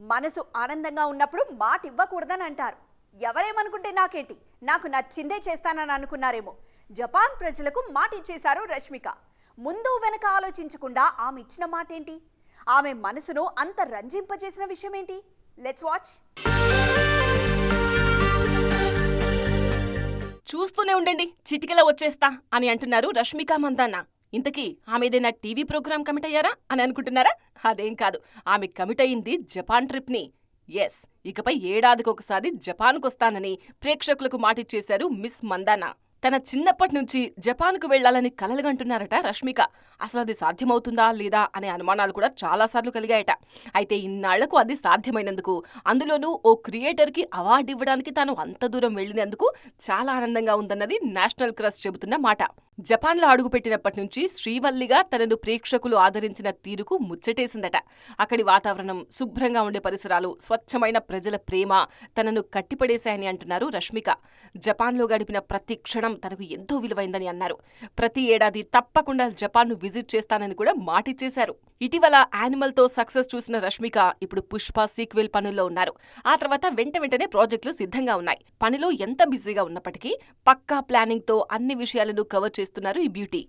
మనసు ఆనందంగా ఉన్నప్పుడు మాట ఇవ్వకూడదని అంటారు. ఎవరేమనుకుంటే నాకేంటి? నాకు నచ్చిందే చేస్తానని అనుకున్నారేమో. జపాన్ ప్రజలకు మాట ఇచ్చేశారు రష్మిక. ముందు వెనక ఆలోచించకుండా ఆమె ఇచ్చిన మాట ఏంటి ఆమె మనసును అంత రంజింపజేసిన విషయం ఏంటి లెట్స్ వాచ్ చూస్తూనే ఉండండి. చిటికలో వచ్చేస్తా అని అంటున్నారు రష్మిక మందాన్న ఇంతకీ ఆమె ఏదైనా టీవీ ప్రోగ్రామ్ కమిట్ అయ్యారా అని అనుకుంటున్నారా? అదేం కాదు. ఆమె కమిట్ అయింది జపాన్ ట్రిప్ని. ఎస్ ఇకపై ఏడాదికి ఒకసారి జపాన్కు వస్తానని ప్రేక్షకులకు మాటిచ్చేశారు మిస్ మందానా. తన చిన్నప్పటి నుంచి జపాన్కు వెళ్ళాలని కలలుగంటున్నారట రష్మిక. అసలు అది సాధ్యమవుతుందా లేదా అనే అనుమానాలు కూడా చాలాసార్లు కలిగాయట. అయితే ఇన్నాళ్ళకు అది సాధ్యమైనందుకు అందులోనూ ఓ క్రియేటర్కి అవార్డు ఇవ్వడానికి తాను అంత దూరం వెళ్ళినందుకు చాలా ఆనందంగా ఉందన్నది నేషనల్ క్రష్ చెబుతున్న మాట. జపాన్లో అడుగుపెట్టినప్పటి నుంచి శ్రీవల్లిగా తనను ప్రేక్షకులు ఆదరించిన తీరుకు ముచ్చటేసిందట. అక్కడి వాతావరణం శుభ్రంగా ఉండే పరిసరాలు స్వచ్ఛమైన ప్రజల ప్రేమ తనను కట్టిపడేశాయని అంటున్నారు రష్మిక. జపాన్లో గడిపిన ప్రతి క్షణం తనకు ఎంతో విలువైందని అన్నారు. ప్రతి ఏడాది తప్పకుండా జపాన్ను విజిట్ చేస్తానని కూడా మాటిచ్చేశారు. ఇటీవల యానిమల్తో సక్సెస్ చూసిన రష్మిక ఇప్పుడు పుష్ప సీక్వెల్ పనుల్లో ఉన్నారు. ఆ తర్వాత వెంట వెంటనే ప్రాజెక్టులు సిద్ధంగా ఉన్నాయి. పనిలో ఎంత బిజీగా ఉన్నప్పటికీ పక్కా ప్లానింగ్తో అన్ని విషయాలను కవర్ చేసి చేస్తున్నారు ఈ బ్యూటీ.